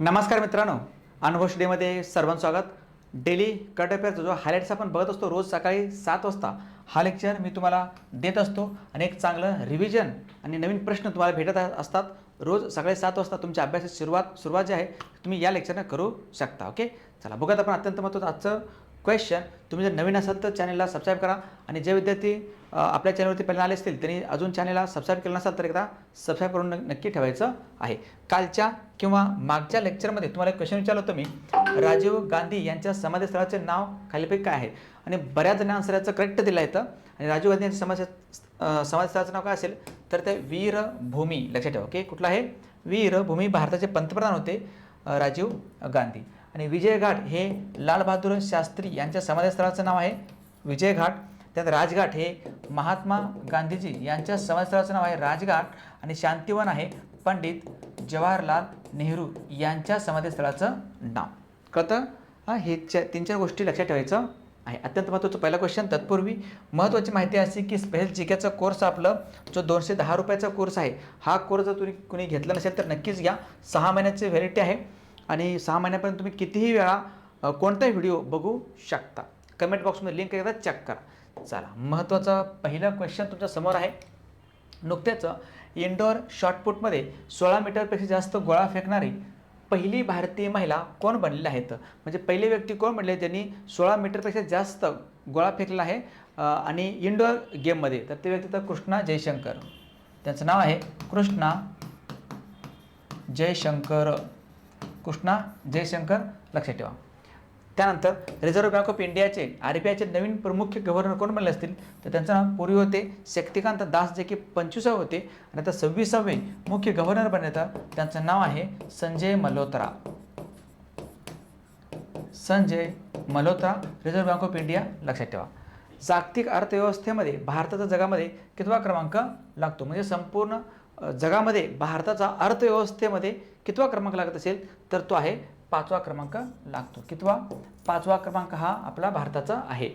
नमस्कार मित्रांनो अनुभव स्टुडिओमध्ये सर्वांचं स्वागत. डेली करंट अफेअरचा जो हायलाईट्स आपण बघत असतो रोज सकाळी सात वाजता हा लेक्चर मी तुम्हाला देत असतो आणि एक चांगलं रिव्हिजन आणि नवीन प्रश्न तुम्हाला भेटत असतात. रोज सकाळी सात वाजता तुमच्या अभ्यासाची सुरुवात सुरुवात जी आहे तुम्ही या लेक्चरनं करू शकता ओके चला बघत आपण अत्यंत महत्त्वाचं आजचं क्वेश्चन तुम्ही जर नवीन असाल तर चॅनलला सबस्क्राईब करा. आणि जे विद्यार्थी आपल्या चॅनलवरती पहिल्यांदा आले असतील त्यांनी अजून चॅनलला सबस्क्राईब केलं नसाल तर एकदा सबस्क्राईब करून नक्की ठेवायचं आहे. कालच्या किंवा मागच्या लेक्चरमध्ये तुम्हाला एक क्वेश्चन विचारलं होतं मी. राजीव गांधी यांच्या समाधीस्थळाचे नाव खालीपैकी काय आहे? आणि बऱ्याच जण आन्सर याचं करेक्ट दिलं येतं आणि राजीव गांधी यांच्या समाज समाधीस्थळाचं नाव काय असेल? तर ते वीरभूमी. लक्षात ठेवा ओके? कुठलं आहे? वीरभूमी भारताचे पंतप्रधान होते राजीव गांधी. आणि विजय घाट हे लालबहादूर शास्त्री यांच्या समाधीस्थळाचं नाव आहे. विजय घाट त्यात राजघाट हे महात्मा गांधीजी यांच्या समाधीस्थळाचं नाव आहे राजघाट आणि शांतिवन आहे पंडित जवाहरलाल नेहरू यांच्या समाधीस्थळाचं नाव. कळतं? हां हे च्या तीन चार गोष्टी लक्षात ठेवायचं आहे. अत्यंत महत्त्वाचं पहिला क्वेश्चन तत्पूर्वी महत्त्वाची माहिती अशी की स्पेशल जिक्याचा कोर्स आपलं जो दोनशे दहा रुपयाचा कोर्स आहे हा कोर्स जर तुम्ही कुणी घेतला नसेल तर नक्कीच घ्या. सहा महिन्याची व्हॅलिटी आहे आणि सहा महिन्यापर्यंत तुम्ही कितीही वेळा कोणताही व्हिडिओ बघू शकता. कमेंट बॉक्समध्ये लिंक एकदा चेक करा. चला महत्त्वाचा पहिला क्वेश्चन तुमच्यासमोर आहे. नुकत्याच इंडोर शॉर्टपुटमध्ये सोळा मीटरपेक्षा जास्त गोळा फेकणारी पहिली भारतीय महिला कोण बनलेली आहेत म्हणजे पहिले व्यक्ती कोण म्हणले ज्यांनी सोळा मीटरपेक्षा जास्त गोळा फेकला आहे आणि इंडोर गेममध्ये तर ते व्यक्ती तर कृष्णा जयशंकर. त्यांचं नाव आहे कृष्णा जयशंकर. कृष्णा जयशंकर लक्षात ठेवा. त्यानंतर रिझर्व्ह बँक ऑफ इंडियाचे आर बी आयचे नवीन प्रमुख गव्हर्नर कोण बनले असतील? तर त्यांचं नाव पूर्वी होते शक्तिकांत दास जे की पंचवीसावे होते. आणि आता सव्वीसावे मुख्य गव्हर्नर बनले त्यांचं नाव आहे Sanjay Malhotra. Sanjay Malhotra reserve bank of India लक्षात ठेवा. जागतिक अर्थव्यवस्थेमध्ये भारताचा जगामध्ये कितवा क्रमांक लागतो? म्हणजे संपूर्ण जगामध्ये भारताचा अर्थव्यवस्थेमध्ये कितवा क्रमांक लागत असेल? तर तो आहे पाचवा क्रमांक लागतो. कितवा? पाचवा क्रमांक हा आपला भारताचा आहे.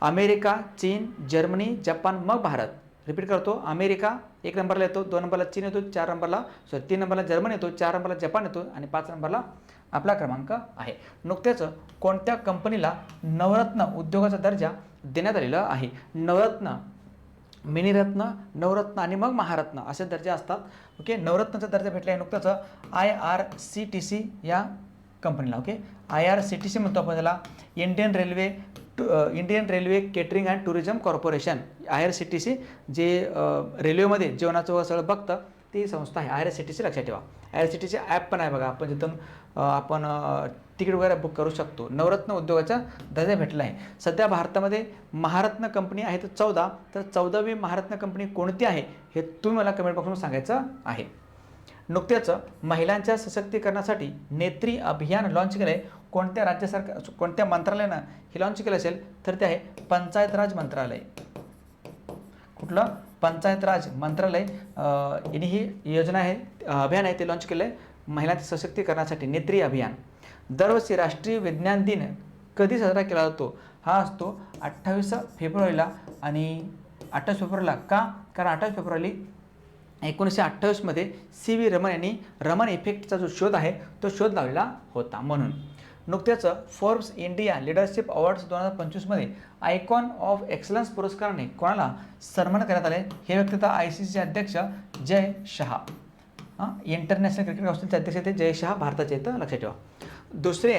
अमेरिका चीन जर्मनी जपान मग भारत. रिपीट करतो. अमेरिका एक नंबरला येतो दोन नंबरला चीन येतो चार नंबरला सॉरी तीन नंबरला जर्मनी येतो चार नंबरला जपान येतो आणि पाच नंबरला आपला क्रमांक आहे. नुकत्याच कोणत्या कंपनीला नवरत्न उद्योगाचा दर्जा देण्यात आलेला आहे? नवरत्न मिनिरत्न नवरत्न आणि मग महारत्न असे दर्जे असतात. ओके नवरत्नाचा दर्जा भेटला आहे नुकताच I R C T C या कंपनीला okay I R C T C म्हणतो आपण त्याला. Indian railway to Indian railway catering and tourism corporation I R C T C जे uh, रेल्वेमध्ये जेवणाचं सगळं बघतं. ती संस्था आहे. I R C T C लक्षात ठेवा. I R C T C app पण आहे बघा. आपण जिथून आपण तिकीट वगैरे बुक करू शकतो. नवरत्न उद्योगाचा दर्जा भेटला आहे. सध्या भारतामध्ये महारत्न कंपनी आहे तर चौदा. तर चौदावी महारत्न कंपनी कोणती आहे हे तुम्ही मला कमेंट बॉक्समध्ये सांगायचं आहे. नुकत्याच महिलांच्या सशक्तीकरणासाठी नेत्री अभियान लॉन्च केलं आहे कोणत्या राज्य सरकार कोणत्या मंत्रालयानं हे लॉन्च केलं असेल तर ते आहे पंचायत राज मंत्रालय. कुठलं? पंचायत राज मंत्रालय यांनी ही योजना आहे अभियान आहे ते लॉन्च केलं आहे महिलांचे सशक्तीकरणासाठी नेत्री अभियान. दरवर्षी राष्ट्रीय विज्ञान दिन कधी साजरा केला जातो? हा असतो अठ्ठावीस फेब्रुवारीला आणि अठ्ठावीस फेब्रुवारीला का? कारण अठ्ठावीस फेब्रुवारी एकोणीसशे अठ्ठावीसमध्ये सी व्ही रमन यांनी रमन इफेक्टचा जो शोध आहे तो शोध लावलेला होता. म्हणून नुकत्याच फोर्ब्स इंडिया लिडरशिप अवॉर्ड्स दोन हजार पंचवीसमध्ये आयकॉन ऑफ एक्सलन्स पुरस्काराने कोणाला सन्मान करण्यात आले हे व्यक्तता आय सी सीचे अध्यक्ष जय शहा. इंटरनॅशनल क्रिकेट काउन्सिलचे अध्यक्ष ते जय शहा भारताचे येतं लक्षात ठेवा. दुसरे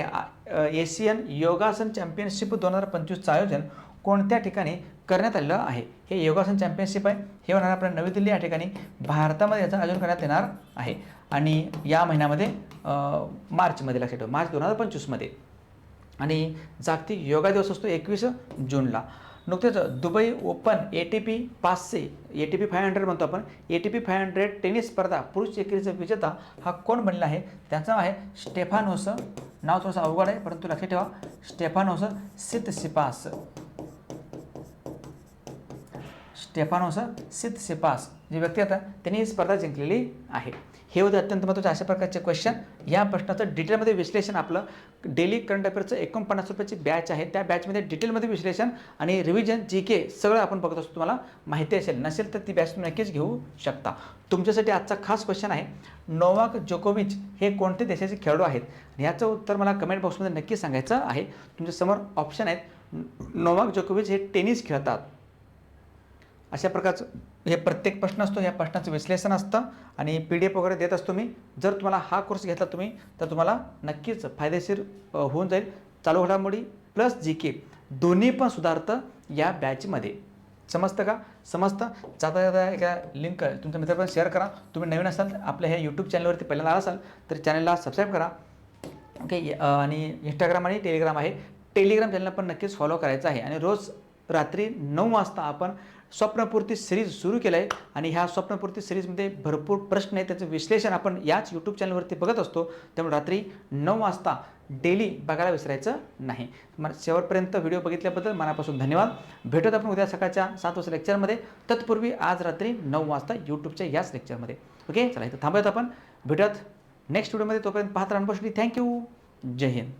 एशियन योगासन चॅम्पियनशिप दोन हजार पंचवीसचं आयोजन कोणत्या ठिकाणी करण्यात आलेलं आहे? हे योगासन चॅम्पियनशिप आहे. हे होणार आपल्या नवी दिल्ली या ठिकाणी. भारतामध्ये याचं आयोजन करण्यात येणार आहे. आणि या महिन्यामध्ये मार्चमध्ये लक्षात ठेवा मार्च दोन हजार पंचवीसमध्ये. आणि जागतिक योगा दिवस असतो एकवीस जूनला. नुकतेच Dubai open A T P पाचशे A T P five hundred म्हणतो आपण. A T P five hundred tennis स्पर्धा पुरुष एकेरीचा विजेता हा कोण बनला आहे? त्याचं आहे स्टेफानोस. नाव थोडंसं अवघड आहे परंतु लक्षात ठेवा स्टेफानोस सित सिपास स्टेफानोस सिद्ध सिपास जे व्यक्ती आता त्यांनी ही स्पर्धा जिंकलेली आहे. हे होते अत्यंत महत्त्वाचे अशा प्रकारचे क्वेश्चन या प्रश्नाचं डिटेलमध्ये विश्लेषण आपलं डेली करंट अफेअरचं एकोणपन्नास रुपयाची बॅच आहे. त्या बॅचमध्ये डिटेलमध्ये विश्लेषण आणि रिव्हिजन जी के सगळं आपण बघत असतो. तुम्हाला माहिती असेल नसेल तर ती बॅच तुम्ही नक्कीच घेऊ शकता. तुमच्यासाठी आजचा खास क्वेश्चन आहे नोवाक जोकोविच हे कोणते देशाचे खेळाडू आहेत? ह्याचं याचं उत्तर मला कमेंट बॉक्समध्ये नक्की सांगायचं आहे. तुमच्यासमोर ऑप्शन आहेत. नोवाक जोकोविच हे टेनिस खेळतात. अशा प्रकारचं. हे प्रत्येक प्रश्न असतो या प्रश्नाचं विश्लेषण असतं आणि पी डी एफ वगैरे देत असतो मी. जर तुम्हाला हा कोर्स घेतला तुम्ही तर तुम्हाला नक्कीच फायदेशीर होऊन जाईल. चालू घडामोडी प्लस जी के दोन्ही पण सुधारतं या बॅचमध्ये समजतं का? समजतं? जाता जाता एका लिंक तुमच्या मित्रांपर्यंत शेअर करा. तुम्ही नवीन असाल आपल्या ह्या यूट्यूब चॅनलवरती पहिल्यांदा असाल तर चॅनलला सबस्क्राईब करा. ओके आणि इंस्टाग्राम आणि टेलिग्राम आहे. टेलिग्राम चॅनलला पण नक्कीच फॉलो करायचं आहे. आणि रोज रात्री नऊ वाजता आपण स्वप्नपूर्ती सिरीज सुरू केलं आहे आणि ह्या स्वप्नपूर्ती सिरीजमध्ये भरपूर प्रश्न आहेत. त्याचं विश्लेषण आपण याच यूट्यूब चॅनलवरती बघत असतो. त्यामुळे रात्री नऊ वाजता डेली बघायला विसरायचं नाही. मला शेवटपर्यंत व्हिडिओ बघितल्याबद्दल मनापासून धन्यवाद. भेटत आपण उद्या सकाळच्या सात वाजता लेक्चरमध्ये तत्पूर्वी आज रात्री नऊ वाजता यूट्यूबच्या याच लेक्चरमध्ये ओके चला इथं थांबूयात आपण. भेटत नेक्स्ट व्हिडिओमध्ये तोपर्यंत पाहत राहण्यासाठी थँक्यू जय हिंद.